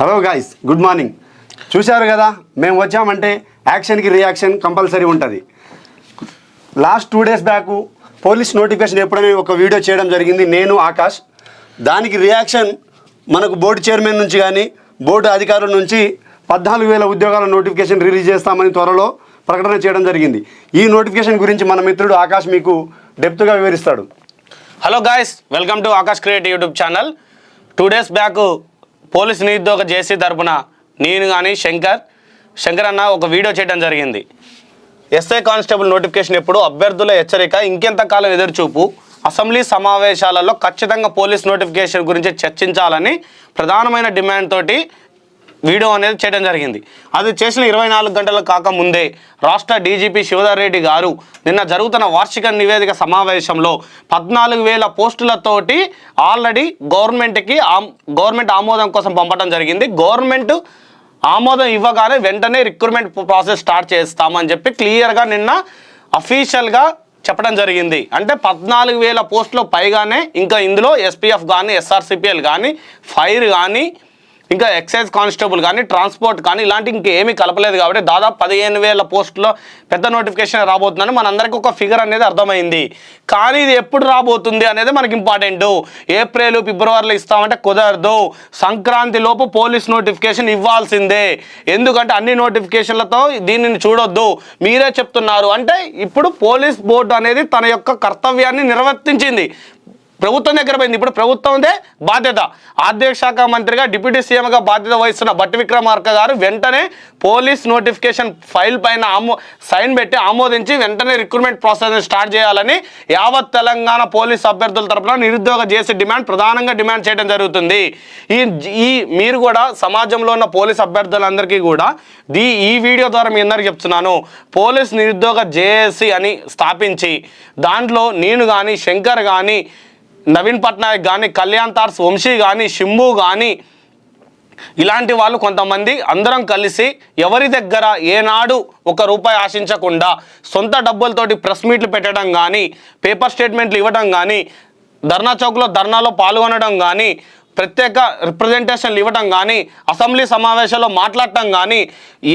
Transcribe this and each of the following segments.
Hello guys good morning చూశారు కదా మేము వచ్చామంటే యాక్షన్కి రియాక్షన్ కంపల్సరీ ఉంటుంది. Last two days back police notification ఎప్పుడైనా ఒక వీడియో చేయడం జరిగింది. నేను ఆకాష్. దానికి రియాక్షన్ మనకు బోర్డు చైర్మన్ నుంచి కానీ బోర్డు అధికారుల నుంచి పద్నాలుగు వేల ఉద్యోగాల నోటిఫికేషన్ రిలీజ్ చేస్తామని త్వరలో ప్రకటన చేయడం జరిగింది. ఈ నోటిఫికేషన్ గురించి మన మిత్రుడు ఆకాష్ మీకు డెప్త్గా వివరిస్తాడు. Hello guys welcome to Akash create YouTube channel two days back police నిరుద్యోగ జేసీ తరపున నేను కానీ శంకర్ శంకర్ అన్న ఒక వీడియో చేయడం జరిగింది. ఎస్ఐ కానిస్టేబుల్ నోటిఫికేషన్ ఎప్పుడు అభ్యర్థుల హెచ్చరిక ఇంకెంత కాలం ఎదురుచూపు అసెంబ్లీ సమావేశాలలో ఖచ్చితంగా పోలీస్ నోటిఫికేషన్ గురించి చర్చించాలని ప్రధానమైన డిమాండ్ తోటి వీడియో అనేది చేయడం జరిగింది. అది చేసిన ఇరవై నాలుగు గంటలకు కాక ముందే రాష్ట్ర డీజీపీ శివధర్ రెడ్డి గారు నిన్న జరుగుతున్న వార్షిక నివేదిక సమావేశంలో పద్నాలుగు వేల పోస్టులతోటి ఆల్రెడీ గవర్నమెంట్కి ఆమ్ గవర్నమెంట్ ఆమోదం కోసం పంపడం జరిగింది. గవర్నమెంట్ ఆమోదం ఇవ్వగానే వెంటనే రిక్రూట్మెంట్ ప్రాసెస్ స్టార్ట్ చేస్తామని చెప్పి క్లియర్గా నిన్న అఫీషియల్గా చెప్పడం జరిగింది. అంటే పద్నాలుగు వేల పోస్టులు పైగానే ఇంకా ఇందులో ఎస్పీఎఫ్ కానీ ఎస్ఆర్సిపిఎల్ కానీ ఫైర్ కానీ ఇంకా ఎక్సైజ్ కానిస్టేబుల్ కానీ ట్రాన్స్పోర్ట్ కానీ ఇలాంటి ఇంకేమీ కలపలేదు కాబట్టి దాదాపు పదిహేను వేల పోస్టులో పెద్ద నోటిఫికేషన్ రాబోతుందని మనందరికీ ఒక ఫిగర్ అనేది అర్థమైంది. కానీ ఇది ఎప్పుడు రాబోతుంది అనేది మనకి ఇంపార్టెంట్. ఏప్రిల్ ఫిబ్రవరిలో ఇస్తామంటే కుదరదు. సంక్రాంతి లోపు పోలీస్ నోటిఫికేషన్ ఇవ్వాల్సిందే. ఎందుకంటే అన్ని నోటిఫికేషన్లతో దీనిని చూడొద్దు. మీరే చెప్తున్నారు. అంటే ఇప్పుడు పోలీస్ బోర్డు అనేది తన యొక్క కర్తవ్యాన్ని నిర్వర్తించింది. ప్రభుత్వం దగ్గర పోయింది. ఇప్పుడు ప్రభుత్వందే బాధ్యత. ఆర్థిక శాఖ మంత్రిగా డిప్యూటీ సీఎంగా బాధ్యత వహిస్తున్న భట్టి విక్రమార్క గారు వెంటనే పోలీస్ నోటిఫికేషన్ ఫైల్ పైన ఆమో సైన్ పెట్టి ఆమోదించి వెంటనే రిక్రూట్మెంట్ ప్రాసెస్ స్టార్ట్ చేయాలని యావత్ తెలంగాణ పోలీస్ అభ్యర్థుల తరపున నిరుద్యోగ చేసే డిమాండ్ ప్రధానంగా డిమాండ్ చేయడం జరుగుతుంది. ఈ ఈ మీరు కూడా సమాజంలో ఉన్న పోలీస్ అభ్యర్థులందరికీ కూడా దీ ఈ వీడియో ద్వారా మీ అందరికీ చెప్తున్నాను. పోలీస్ నిరుద్యోగ జేఏసీ అని స్థాపించి దాంట్లో నేను కానీ శంకర్ కానీ నవీన్ పట్నాయక్ కానీ కళ్యాణ్ తార్స్ వంశీ కానీ షింబు కానీ ఇలాంటి వాళ్ళు కొంతమంది అందరం కలిసి ఎవరి దగ్గర ఏనాడు ఒక రూపాయి ఆశించకుండా సొంత డబ్బులతోటి ప్రెస్ మీట్లు పెట్టడం కానీ పేపర్ స్టేట్మెంట్లు ఇవ్వడం కానీ ధర్నా చౌక్లో ధర్నాలో పాల్గొనడం కానీ ప్రత్యేక రిప్రజెంటేషన్లు ఇవ్వడం కానీ అసెంబ్లీ సమావేశాల్లో మాట్లాడటం కానీ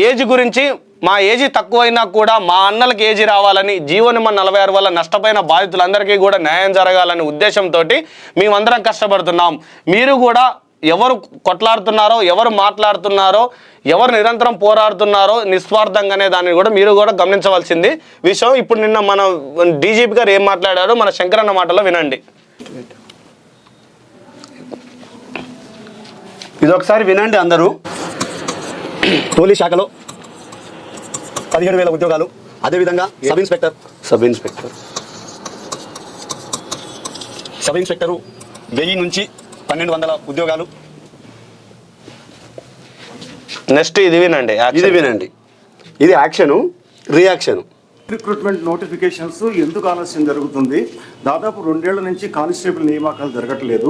ఏజ్ గురించి మా ఏజీ తక్కువైనా కూడా మా అన్నలకు ఏజీ రావాలని జీవో నెంబర్ నలభై ఆరు వల్ల నష్టపోయిన బాధితులందరికీ కూడా న్యాయం జరగాలనే ఉద్దేశంతో మేమందరం కష్టపడుతున్నాం. మీరు కూడా ఎవరు కొట్లాడుతున్నారో ఎవరు మాట్లాడుతున్నారో ఎవరు నిరంతరం పోరాడుతున్నారో నిస్వార్థంగానే దాన్ని కూడా మీరు కూడా గమనించవలసింది. విషయం ఇప్పుడు నిన్న మన డీజీపీ గారు ఏం మాట్లాడారో మన శంకరన్న మాటలో వినండి. ఇది ఒకసారి వినండి అందరూ. పోలీస్ శాఖలో పదిహేడు వేల ఉద్యోగాలు. అదేవిధంగా sub inspector. Sub inspector. Sub inspector వెయ్యి నుంచి పన్నెండు వందల ఉద్యోగాలు. నెక్స్ట్ ఇది వినండి ఇది. వినండి. ఇది యాక్షను రియాక్షను. రిక్రూట్మెంట్ నోటిఫికేషన్స్ ఎందుకు ఆలస్యం జరుగుతుంది? దాదాపు రెండేళ్ళ నుంచి కానిస్టేబుల్ నియామకాలు జరగట్లేదు.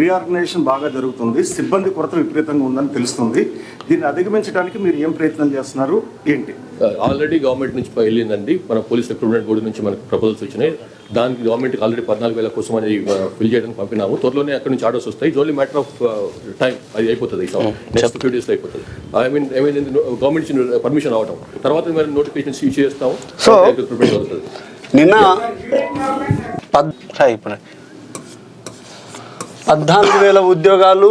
రీఆర్గనైజేషన్ బాగా జరుగుతుంది. సిబ్బంది కొరత విపరీతంగా ఉందని తెలుస్తుంది. దీన్ని అధిగమించడానికి మీరు ఏం ప్రయత్నం చేస్తున్నారు? ఏంటి? ఆల్రెడీ గవర్నమెంట్ నుంచి వెళ్ళిందండి మన పోలీస్ రిక్రూట్మెంట్ బోర్డు నుంచి మనకు ప్రపోజల్స్ వచ్చినాయి. దానికి గవర్నమెంట్ ఆల్రెడీ పద్నాలుగు వేల కోసం అని ఫిల్ చేయడానికి పంపినాము. త్వరలోనే అక్కడ నుంచి ఆర్డర్స్ వస్తాయి. ఓన్లీ మ్యాటర్ ఆఫ్ టైం అది అయిపోతుంది నెక్స్ట్ ఫ్యూ డేస్లో అయిపోతుంది. I mean I mean government permission అవడం తర్వాత మరి నోటిఫికేషన్ ఇష్యూ రిక్రూట్మెంట్ జరుగుతుంది నిన్న పద్నాలుగు వేల ఉద్యోగాలు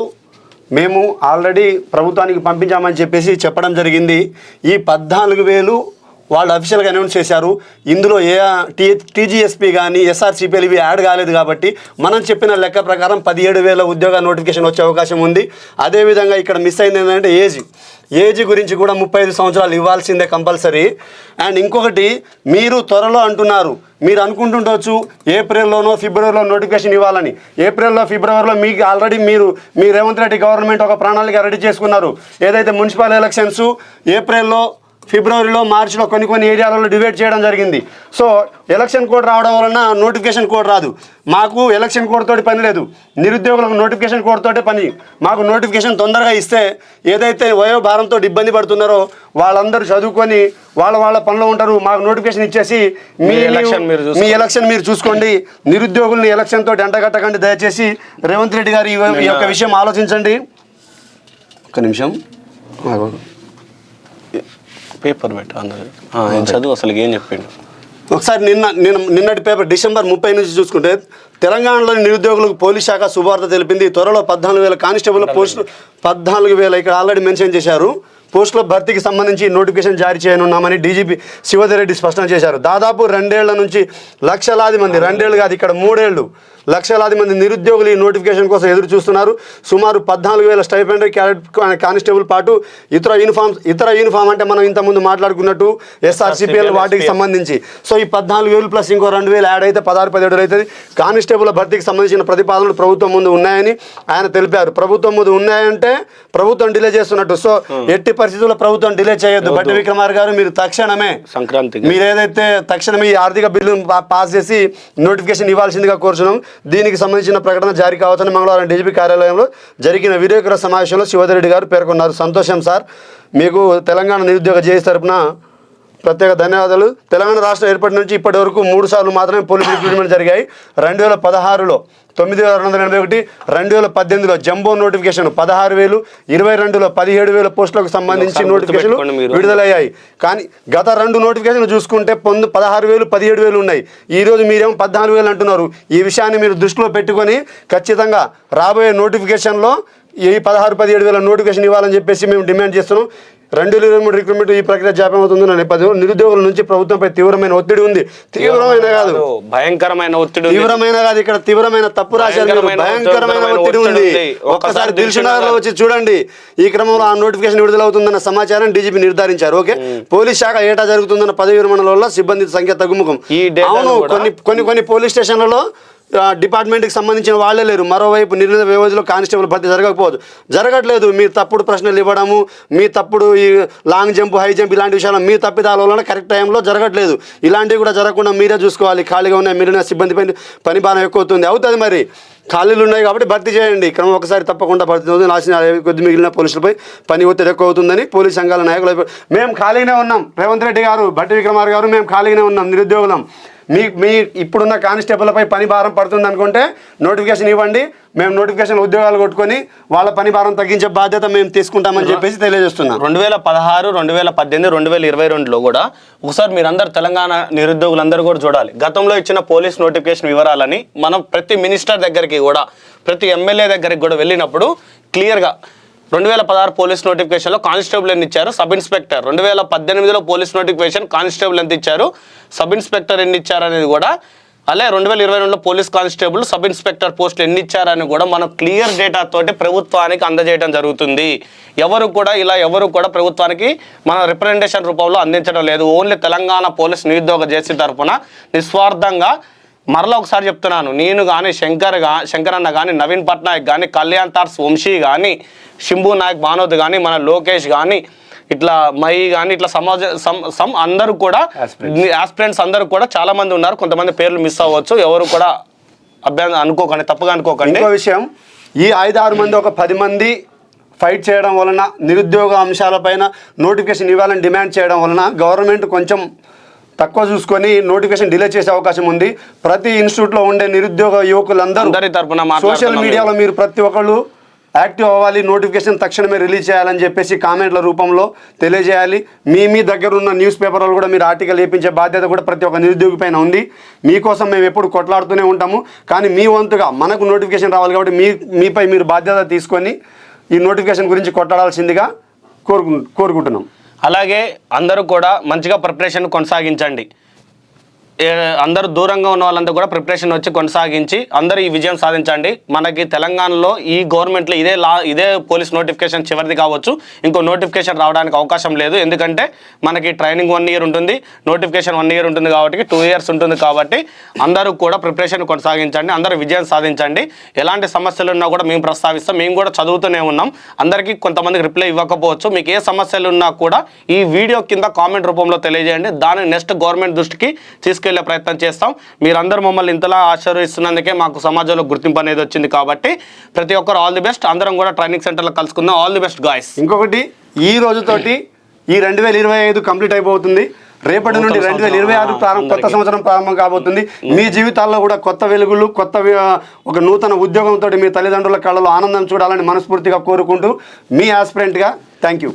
మేము ఆల్రెడీ ప్రభుత్వానికి పంపించామని చెప్పేసి చెప్పడం జరిగింది. ఈ పద్నాలుగు వేలు వాళ్ళు అఫీషియల్గా అనౌన్స్ చేశారు. ఇందులో ఏ టీ టీజీఎస్పీ కానీ ఎస్ఆర్సీపీలు ఇవి యాడ్ కాలేదు కాబట్టి మనం చెప్పిన లెక్క ప్రకారం పదిహేడు వేల ఉద్యోగ నోటిఫికేషన్ వచ్చే అవకాశం ఉంది. అదేవిధంగా ఇక్కడ మిస్ అయింది ఏంటంటే ఏజ్. ఏజ్ గురించి కూడా ముప్పై ఐదు సంవత్సరాలు ఇవ్వాల్సిందే కంపల్సరీ అండ్ ఇంకొకటి మీరు త్వరలో అంటున్నారు. మీరు అనుకుంటుండొచ్చు ఏప్రిల్లోనో ఫిబ్రవరిలో నోటిఫికేషన్ ఇవ్వాలని. ఏప్రిల్లో ఫిబ్రవరిలో మీకు ఆల్రెడీ మీరు మీ రేవంత్ రెడ్డి గవర్నమెంట్ ఒక ప్రణాళిక రెడీ చేసుకున్నారు. ఏదైతే మున్సిపల్ ఎలక్షన్స్ ఏప్రిల్లో ఫిబ్రవరిలో మార్చిలో కొన్ని కొన్ని ఏరియాలలో డిబేట్ చేయడం జరిగింది. సో ఎలక్షన్ కోడ్ రావడం వలన నోటిఫికేషన్ కోడ్ రాదు. మాకు ఎలక్షన్ కోడ్ తోటి పని లేదు. నిరుద్యోగులకు నోటిఫికేషన్ కోడ్ తోటే పని. మాకు నోటిఫికేషన్ తొందరగా ఇస్తే ఏదైతే వయోభారంతో ఇబ్బంది పడుతున్నారో వాళ్ళందరూ చదువుకొని వాళ్ళ వాళ్ళ పనిలో ఉంటారు. మాకు నోటిఫికేషన్ ఇచ్చేసి మీ ఎలక్షన్ మీరు మీ. ఎలక్షన్ మీరు చూసుకోండి. నిరుద్యోగుల్ని ఎలక్షన్ తోటి ఎంటగట్టకండి దయచేసి. రేవంత్ రెడ్డి గారు ఈ యొక్క విషయం ఆలోచించండి. ఒక్క నిమిషం. పేపర్ పెట్టు చదువు అసలు ఏం చెప్పిండు? ఒకసారి నిన్న నిన్న నిన్నటి పేపర్ డిసెంబర్ ముప్పై నుంచి చూసుకుంటే తెలంగాణలోని నిరుద్యోగులకు పోలీస్ శాఖ శుభార్త తెలిపింది. త్వరలో పద్నాలుగు వేల కానిస్టేబుల్ పోస్టులు పద్నాలుగు వేల ఇక్కడ ఆల్రెడీ మెన్షన్ చేశారు. పోస్టుల భర్తీకి సంబంధించి నోటిఫికేషన్ జారీ చేయనున్నామని డీజీపీ శివధర్ రెడ్డి స్పష్టం చేశారు. దాదాపు రెండేళ్ళ నుంచి లక్షలాది మంది రెండేళ్ళు కాదు ఇక్కడ మూడేళ్ళు లక్షలాది మంది నిరుద్యోగులు ఈ నోటిఫికేషన్ కోసం ఎదురు చూస్తున్నారు. సుమారు పద్నాలుగు వేల స్టైపెండరీ క్యాడెట్ కానిస్టేబుల్ పాటు ఇతర యూనిఫామ్ ఇతర యూనిఫామ్ అంటే మనం ఇంతకుముందు మాట్లాడుకున్నట్టు ఎస్ఆర్సిపిఎల్ వాటికి సంబంధించి. సో ఈ పద్నాలుగు వేలు ప్లస్ ఇంకో రెండు వేలు యాడ్ అయితే పదహారు పదిహేడు అవుతుంది. కానిస్టేబుల్ భర్తీకి సంబంధించిన ప్రతిపాదనలు ప్రభుత్వం ముందు ఉన్నాయని ఆయన తెలిపారు. ప్రభుత్వం ముందు ఉన్నాయంటే ప్రభుత్వం డిలే చేస్తున్నట్టు. సో ఎట్టి పరిస్థితుల్లో ప్రభుత్వం డిలే చేయొద్దు. బట్టి విక్రమార్ గారు మీరు తక్షణమే సంక్రాంతికి. మీరు ఏదైతే తక్షణమే ఈ ఆర్థిక బిల్లును పా- పాస్ చేసి నోటిఫికేషన్ ఇవ్వాల్సిందిగా కోరుచున్నాం. దీనికి సంబంధించిన ప్రకటన జారీ కావచ్చని మంగళవారం డీజీపీ కార్యాలయంలో జరిగిన విలేకరుల సమావేశంలో శివధరెడ్డి గారు పేర్కొన్నారు. సంతోషం సార్. మీకు తెలంగాణ నిరుద్యోగ జేఏసీ తరపున ప్రత్యేక ధన్యవాదాలు. తెలంగాణ రాష్ట్రం ఏర్పడి నుంచి ఇప్పటి వరకు మూడు సార్లు మాత్రమే పోలీస్ రిక్రూట్మెంట్ జరిగాయి. రెండు వేల పదహారులో తొమ్మిది వేల రెండు వందల ఎనభై ఒకటి రెండు వేల పద్దెనిమిదిలో జంబో నోటిఫికేషన్ పదహారు వేలు ఇరవై రెండులో పదిహేడు వేల పోస్టులకు సంబంధించి నోటిఫికేషన్లు. విడుదలయ్యాయి. కానీ గత రెండు నోటిఫికేషన్లు చూసుకుంటే పొందు పదహారు వేలు పదిహేడు వేలు ఉన్నాయి. ఈ రోజు మీరేమో పద్నాలుగు వేలు అంటున్నారు. ఈ విషయాన్ని మీరు దృష్టిలో పెట్టుకొని ఖచ్చితంగా రాబోయే నోటిఫికేషన్లో ఈ పదహారు పదిహేడు వేల నోటిఫికేషన్ ఇవ్వాలని చెప్పేసి మేము డిమాండ్ చేస్తున్నాం. రెండు వేల ఇరవై మూడు రిక్రూట్మెంట్ ఈ ప్రక్రియ జాప్యం అవుతుందన్న నేపథ్యంలో నిరుద్యోగుల నుంచి ప్రభుత్వంపై తీవ్రమైన ఒత్తిడి ఉంది. తీవ్రమైన కాదు. భయంకరమైన ఒత్తిడి. తీవ్రమైన కాదు. ఇక్కడ తీవ్రమైన తప్పు రాశారు. భయంకరమైన ఒత్తిడి ఉంది. ఒక్కసారి దిల్షునగర్లో వచ్చి చూడండి. ఈ క్రమంలో ఆ నోటిఫికేషన్ విడుదలవుతుందన్న సమాచారం డీజీపీ నిర్ధారించారు. ఓకే? పోలీస్ శాఖ ఏటా జరుగుతుందన్న పదవి విరమణల వల్ల సిబ్బంది సంఖ్య తగ్గుముఖం. అవును కొన్ని కొన్ని కొన్ని పోలీస్ స్టేషన్లలో డిపార్ట్మెంట్కి సంబంధించిన వాళ్ళే లేరు. మరోవైపు నిర్ణీత వ్యవధిలో కానిస్టేబుల్ భర్తీ జరగకపోదు. జరగట్లేదు. మీరు తప్పుడు ప్రశ్నలు ఇవ్వడము మీ తప్పుడు ఈ లాంగ్ జంప్ హై జంప్ ఇలాంటి విషయాలు మీ తప్పిదాల వలన కరెక్ట్ టైంలో జరగట్లేదు. ఇలాంటివి కూడా జరగకుండా మీరే చూసుకోవాలి. ఖాళీగా ఉన్న మిగిలిన సిబ్బంది పైన పని భారం ఎక్కువ అవుతుంది. అవుతుంది మరి. ఖాళీలు ఉన్నాయి కాబట్టి భర్తీ చేయండి. క్రమం ఒకసారి తప్పకుండా భర్తీ అవుతుంది. నాశన కొద్ది మిగిలిన పోలీసులపై పని ఒత్తిడి ఎక్కువ అవుతుందని పోలీస్ సంఘాల నాయకులు మేము ఖాళీగానే ఉన్నాం. రేవంత్ రెడ్డి గారు భట్టి విక్రమార్ గారు మేము ఖాళీగానే ఉన్నాం. నిరుద్యోగులం. మీ మీ ఇప్పుడున్న కానిస్టేబుల్పై పని భారం పడుతుంది అనుకుంటే నోటిఫికేషన్ ఇవ్వండి. మేము నోటిఫికేషన్ ఉద్యోగాలు కొట్టుకొని వాళ్ళ పని భారం తగ్గించే బాధ్యత మేము తీసుకుంటామని చెప్పేసి తెలియజేస్తున్నాం. రెండు వేల పదహారు రెండు వేల పద్దెనిమిది రెండు వేల ఇరవై రెండులో కూడా ఒకసారి మీరందరు తెలంగాణ నిరుద్యోగులందరూ కూడా చూడాలి. గతంలో ఇచ్చిన పోలీస్ నోటిఫికేషన్ వివరాలని మనం ప్రతి మినిస్టర్ దగ్గరికి కూడా ప్రతి ఎమ్మెల్యే దగ్గరికి కూడా వెళ్ళినప్పుడు క్లియర్గా రెండు వేల పదహారు పోలీస్ నోటిఫికేషన్లో కానిస్టేబుల్ ఎన్ని ఇచ్చారు? Sub inspector. రెండు వేల పద్దెనిమిదిలో పోలీస్ నోటిఫికేషన్ కానిస్టేబుల్ ఎంత ఇచ్చారు? సబ్ ఇన్స్పెక్టర్ ఎన్ని ఇచ్చారు అనేది కూడా అలాగే రెండు వేల ఇరవై రెండులో పోలీస్ కానిస్టేబుల్ సబ్ ఇన్స్పెక్టర్ పోస్టులు ఎన్ని ఇచ్చారని కూడా మనం క్లియర్ డేటా తోటి ప్రభుత్వానికి అందజేయడం జరుగుతుంది. ఎవరు కూడా ఇలా ఎవరు కూడా ప్రభుత్వానికి మన రిప్రజెంటేషన్ రూపంలో అందించడం లేదు. ఓన్లీ తెలంగాణ పోలీస్ నిరుద్యోగ జేసీ తరఫున నిస్వార్థంగా మరలా ఒకసారి చెప్తున్నాను. నేను కానీ శంకర్గా శంకర్ అన్న కానీ నవీన్ పట్నాయక్ కానీ కళ్యాణ్ తార్స్ వంశీ కానీ శంభు నాయక్ భానోద్ కానీ మన లోకేష్ కానీ ఇట్లా మై కానీ ఇట్లా సమాజ సమ్ అందరూ కూడా ఆస్పిరెంట్స్ అందరూ కూడా చాలా మంది ఉన్నారు. కొంతమంది పేర్లు మిస్ అవ్వచ్చు. ఎవరు కూడా అభ్యంతరం అనుకోకండి తప్పుగా అనుకోకండి. ఇంకో విషయం ఈ ఐదు ఆరు మంది ఒక పది మంది ఫైట్ చేయడం వలన నిరుద్యోగ అంశాలపైన నోటిఫికేషన్ ఇవ్వాలని డిమాండ్ చేయడం వలన గవర్నమెంట్ కొంచెం తక్కువ చూసుకొని నోటిఫికేషన్ డిలే చేసే అవకాశం ఉంది. ప్రతి ఇన్స్టిట్యూట్లో ఉండే నిరుద్యోగ యువకులందరూ సోషల్ మీడియాలో మీరు ప్రతి ఒక్కళ్ళు యాక్టివ్ అవ్వాలి నోటిఫికేషన్ తక్షణమే రిలీజ్ చేయాలని చెప్పేసి కామెంట్ల రూపంలో తెలియజేయాలి. మీ మీ దగ్గర ఉన్న న్యూస్ పేపర్లు కూడా మీరు ఆర్టికల్ వేయించే బాధ్యత కూడా ప్రతి ఒక్క నిరుద్యోగి పైన ఉంది. మీకోసం మేము ఎప్పుడు కొట్లాడుతూనే ఉంటాము. కానీ మీ వంతుగా మనకు నోటిఫికేషన్ రావాలి కాబట్టి మీ మీపై మీరు బాధ్యత తీసుకొని ఈ నోటిఫికేషన్ గురించి కొట్లాడాల్సిందిగా కోరుకు కోరుకుంటున్నాం. అలాగే అందరూ కూడా మంచిగా ప్రిపరేషన్ కొనసాగించండి. అందరూ దూరంగా ఉన్న వాళ్ళంతా కూడా ప్రిపరేషన్ వచ్చి కొనసాగించి అందరూ ఈ విజయం సాధించండి. మనకి తెలంగాణలో ఈ గవర్నమెంట్లో ఇదే లా ఇదే పోలీస్ నోటిఫికేషన్ చివరిది కావచ్చు. ఇంకో నోటిఫికేషన్ రావడానికి అవకాశం లేదు. ఎందుకంటే మనకి ట్రైనింగ్ వన్ ఇయర్ ఉంటుంది. నోటిఫికేషన్ వన్ ఇయర్ ఉంటుంది కాబట్టి టూ ఇయర్స్ ఉంటుంది కాబట్టి అందరూ కూడా ప్రిపరేషన్ కొనసాగించండి. అందరూ విజయం సాధించండి. ఎలాంటి సమస్యలు ఉన్నా కూడా మేము ప్రస్తావిస్తాం. మేము కూడా చదువుతూనే ఉన్నాం. అందరికీ కొంతమందికి రిప్లై ఇవ్వకపోవచ్చు. మీకు ఏ సమస్యలు ఉన్నా కూడా ఈ వీడియో కింద కామెంట్ రూపంలో తెలియజేయండి. దాన్ని నెక్స్ట్ గవర్నమెంట్ దృష్టికి తీసుకు తీసుకెళ్ళే ప్రయత్నం చేస్తాం. మీరందరూ మమ్మల్ని ఇంతలా ఆశీర్వదిస్తున్నందుకే మాకు సమాజంలో గుర్తింపు అనేది వచ్చింది కాబట్టి ప్రతి ఒక్కరు ఆల్ ది బెస్ట్. అందరం కూడా ట్రైనింగ్ సెంటర్లో కలుసుకుందాం. ఆల్ ది బెస్ట్ గాయస్ ఇంకొకటి ఈ రోజుతోటి ఈ రెండు వేల ఇరవై ఐదు కంప్లీట్ అయిపోతుంది. రేపటి నుండి రెండు వేల ఇరవై ఆరు ప్రారంభం కొత్త. సంవత్సరం ప్రారంభం కాబోతుంది. మీ జీవితాల్లో కూడా కొత్త వెలుగులు కొత్త ఒక నూతన ఉద్యోగంతో మీ తల్లిదండ్రుల కళ్ళలో ఆనందం చూడాలని మనస్ఫూర్తిగా కోరుకుంటూ మీ ఆస్పిరెంట్గా థ్యాంక్ యూ